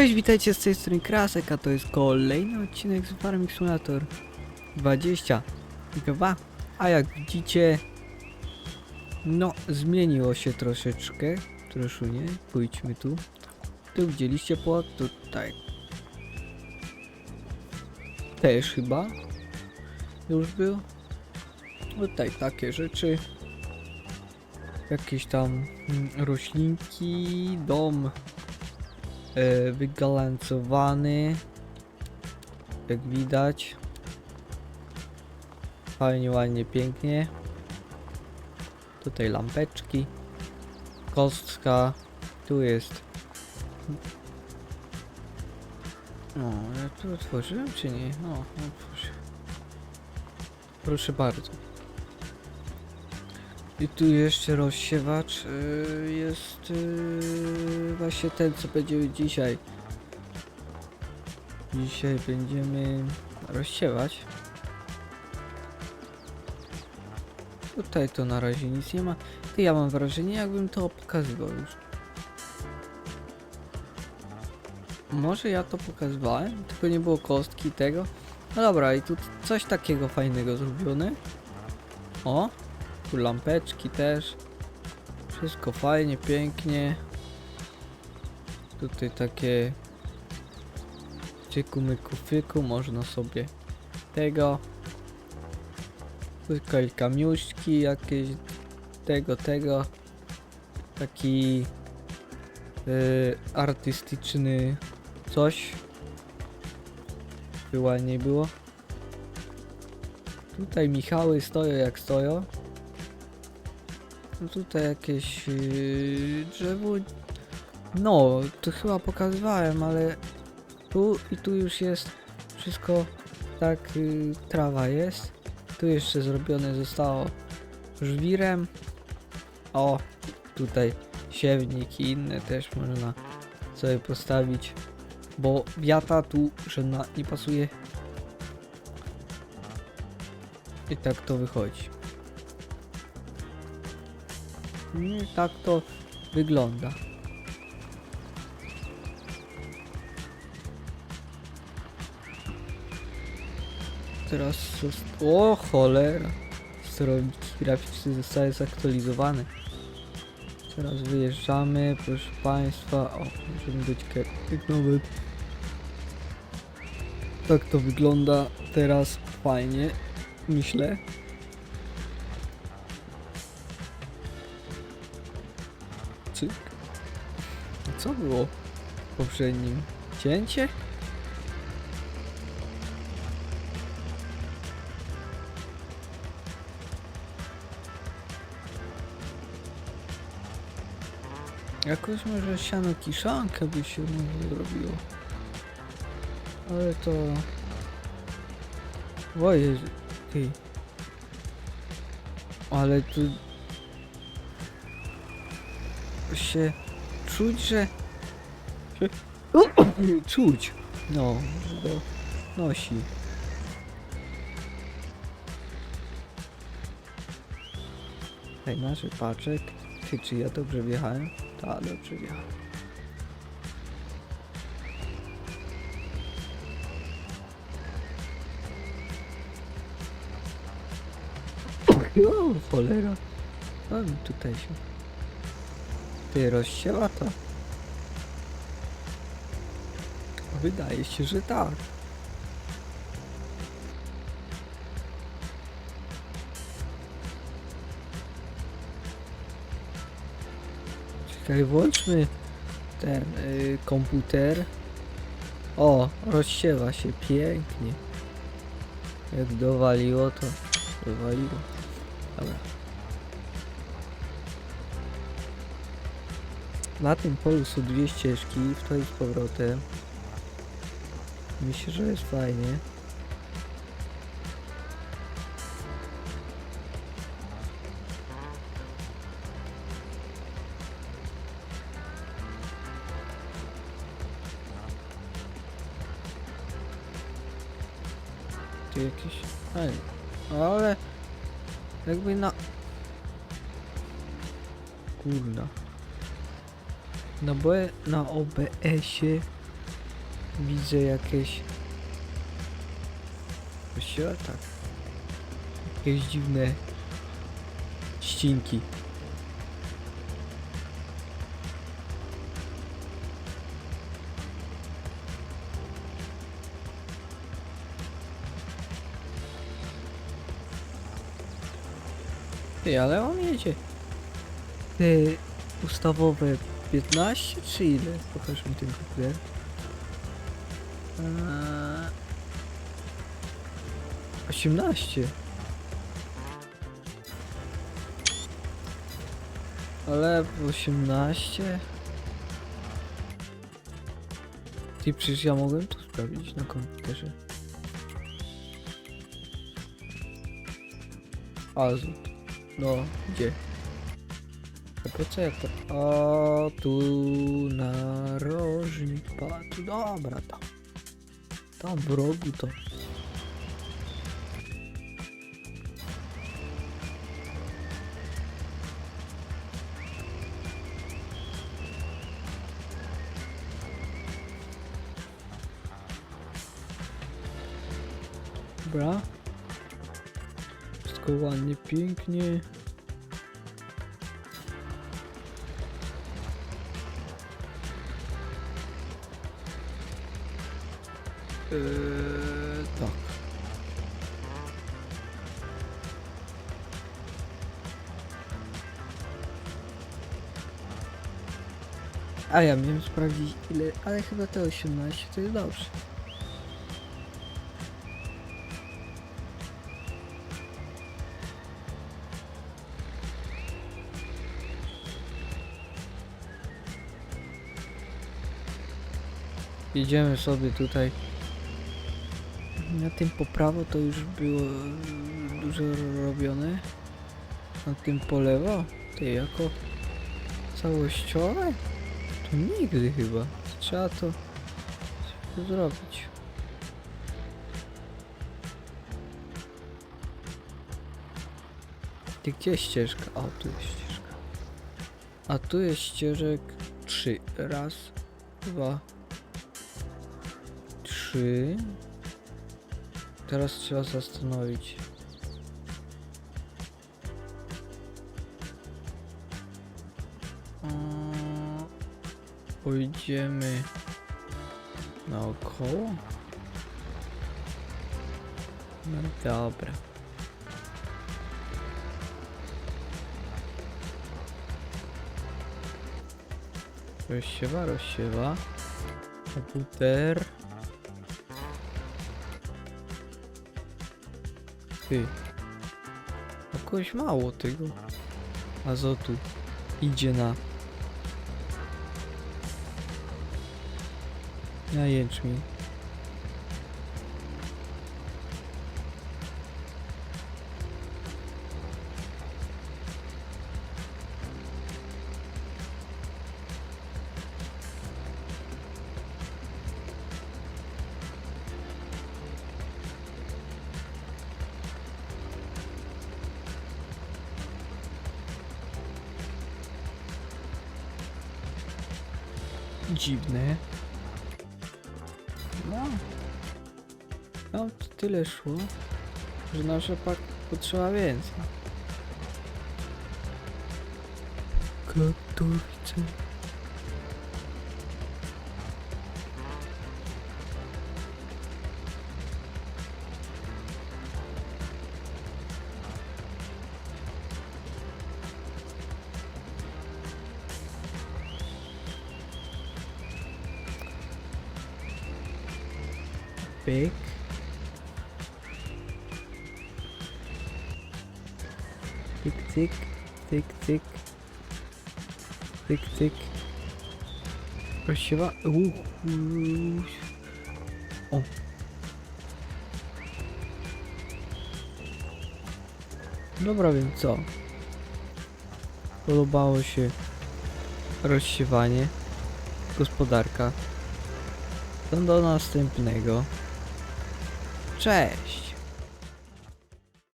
Cześć, witajcie z tej strony Krasek, a to jest kolejny odcinek z Farming Simulator 22. A jak widzicie, no zmieniło się troszeczkę, troszkę, pójdźmy tu. Tu widzieliście płot, tutaj też chyba już był. Tutaj takie rzeczy. Jakieś tam mm, roślinki, dom e, wygalancowany. Jak widać. Fajnie, ładnie, pięknie. Tutaj lampeczki. Kostka. Tu jest. No, ja tu otworzyłem czy nie? no, otworzyłem proszę bardzo i tu jeszcze rozsiewacz y, jest y, właśnie ten co będziemy dzisiaj. Dzisiaj będziemy rozsiewać. Tutaj to na razie nic nie ma. Ty ja mam wrażenie jakbym to pokazywał już. Może ja to pokazywałem, tylko nie było kostki tego. No dobra, i tu coś takiego fajnego zrobione. O, tu lampeczki też. Wszystko fajnie, pięknie. Tutaj takie czyku myku można sobie tego. Tutaj kamiuszki jakieś tego, tego. Taki y, artystyczny coś. By ładniej było. Tutaj Michały stoją jak stoją. No tutaj jakieś yy, drzewo. No, to chyba pokazywałem, ale tu i tu już jest wszystko tak, yy, trawa jest. Tu jeszcze zrobione zostało żwirem. O, tutaj siewnik i inne też można sobie postawić, bo wiata tu żadna nie pasuje. I tak to wychodzi. I tak to wygląda. Teraz O cholera! Sterowniki graficzne zostały zaktualizowane. Teraz wyjeżdżamy, proszę Państwa. O, możemy być kierownik nawet. Tak to wygląda teraz fajnie, myślę. Cyk. Co było w poprzednim? Cięcie? Jakoś może siano kiszankę by się może zrobiło. Ale to... Oje, ty. Ale tu się czuć, że czuć. No, że to nosi. Hej, nasz paczek. Ty, czy ja dobrze wjechałem? Tak, dobrze wjechałem. O, cholera. O, tutaj się ty rozsiewa to? Wydaje się, że tak. Czekaj, włączmy ten y, komputer. O, rozsiewa się pięknie. Jak dowaliło, to dowaliło. Dobra. Na tym polu są dwie ścieżki, w to i z powrotem. Myślę, że jest fajnie. Tu jakieś... Ej, ale... Jakby na... Kurna. No bo na OBS-ie Widzę jakieś... Kościoła? Tak. Jakieś dziwne... ścinki. Ty, ale on jedzie. Ty, ustawowe 15 czy ile? Pokaż mi ten komputer. Eee, 18. Ale 18. Ty przecież ja mogłem to sprawdzić na komputerze. Azot. No, gdzie? Co jak to? O, tu narożnik padł. Dobra, tam. Tam w rogu to. Dobra. Wszystko ładnie, pięknie. Eee, tak. A ja miałem sprawdzić ile, ale chyba te 18 to jest dobrze. Jedziemy sobie tutaj. Na tym po prawo to już było dużo robione. Na tym po lewo? Ty jako całościowe? To nigdy chyba. Trzeba to zrobić. Ty gdzie jest ścieżka? O, tu jest ścieżka. A tu jest ścieżek trzy. Raz, dwa, trzy. Teraz trzeba zastanowić. Pójdziemy naokoło? No dobra. Rozsiewa, rozsiewa. Komputer. Ty. Jakoś mało tego azotu idzie na na jęczmień. Dziwne. No. No, tyle szło, że na rzepak potrzeba więcej. Katowice. Pyk. Tyk, tyk, tyk. Tyk, tyk. Rozsiewa. Uuu. O. Dobra, więc co? Podobało się rozsiewanie, gospodarka. Do następnego. Cześć!